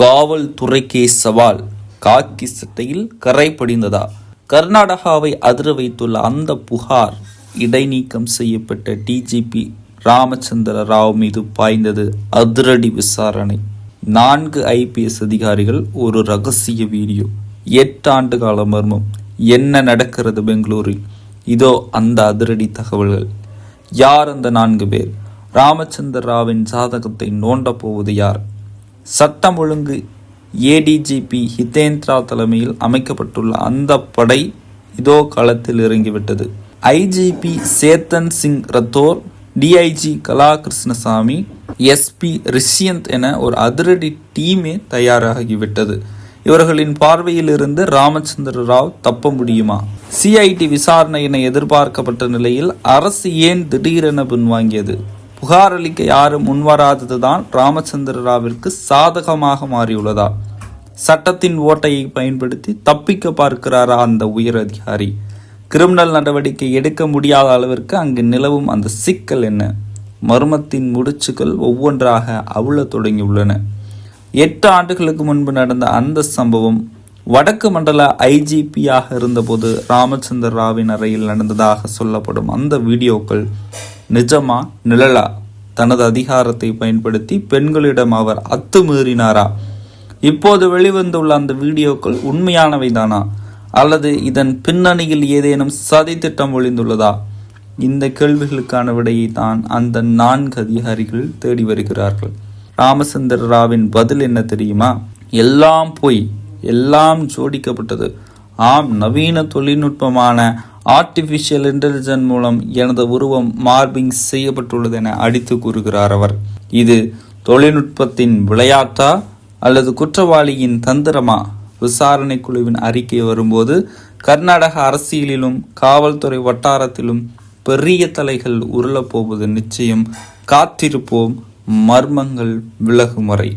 காவல்துறைக்கே சவால். காக்கி சட்டையில் கரை படிந்ததா? கர்நாடகாவை அதிர வைத்துள்ள அந்த புகார் இடைநீக்கம் செய்யப்பட்ட டிஜிபி ராமச்சந்திர ராவ் மீது பாய்ந்தது அதிரடி விசாரணை. நான்கு ஐபிஎஸ் அதிகாரிகள் ஒரு ரகசிய வீடியோ. எட்டு ஆண்டு கால மர்மம். என்ன நடக்கிறது பெங்களூரில்? இதோ அந்த அதிரடி தகவல்கள். யார் அந்த நான்கு பேர்? ராமச்சந்திர ராவின் ஜாதகத்தை நோண்ட போவது யார்? சட்டம் ஒழுங்கு ஏடிஜிபி ஹிதேந்திரா தலைமையில் அமைக்கப்பட்டுள்ள அந்த படை இதோ களத்தில் இறங்கிவிட்டது. IGP Chetan Singh Rathore DIG Kala Krishnasamy SP Rishiyanth என ஒரு அதிரடி டீமே தயாராகிவிட்டது. இவர்களின் பார்வையில் இருந்து ராமச்சந்திர ராவ் தப்ப முடியுமா? சிஐடி விசாரணை என எதிர்பார்க்கப்பட்ட நிலையில் அரசு ஏன் திடீரென பின்வாங்கியது? புகார் அளிக்க யாரும் முன்வராததுதான் ராமச்சந்திர ராவிற்கு சாதகமாக மாறியுள்ளதா? சட்டத்தின் ஓட்டையை பயன்படுத்தி தப்பிக்க பார்க்கிறாரா அந்த உயர் அதிகாரி? கிரிமினல் நடவடிக்கை எடுக்க முடியாத அளவிற்கு அங்கு நிலவும் அந்த சிக்கல் என்ன? மர்மத்தின் முடிச்சுகள் ஒவ்வொன்றாக அவுளத் தொடங்கியுள்ளன. எட்டு ஆண்டுகளுக்கு முன்பு நடந்த அந்த சம்பவம் வடக்கு மண்டல ஐஜிபியாக இருந்தபோது ராமச்சந்திர ராவின் அறையில் நடந்ததாக சொல்லப்படும் அந்த வீடியோக்கள் நிஜமா நிழலா? தனது அதிகாரத்தை பயன்படுத்தி பெண்களிடம் அவர் அத்துமீறினாரா? இப்போது வெளிவந்துள்ள அந்த வீடியோக்கள் உண்மையானவைதானா? அல்லது இதன் பின்னணியில் ஏதேனும் சதி திட்டம் ஒளிந்துள்ளதா இந்த கேள்விகளுக்கான விடையை தான் அந்த நான்கு அதிகாரிகள் தேடி வருகிறார்கள். ராமச்சந்திர ராவின் பதில் என்ன தெரியுமா? எல்லாம் போய் எல்லாம் ஜோடிக்கப்பட்டது. ஆம் நவீன தொழில்நுட்பமான ஆர்டிஃபிஷியல் இன்டெலிஜென்ஸ் மூலம் எனது உருவம் மார்பிங் செய்யப்பட்டுள்ளது என அடித்து கூறுகிறார் அவர். இது தொழில்நுட்பத்தின் விளையாட்டா அல்லது குற்றவாளியின் தந்திரமா? விசாரணை குழுவின் அறிக்கை வரும்போது கர்நாடக அரசியலிலும் காவல்துறை வட்டாரத்திலும் பெரிய தலைகள் உருளப் போவது நிச்சயம் காத்திருப்போம். மர்மங்கள் விலகும் வரை.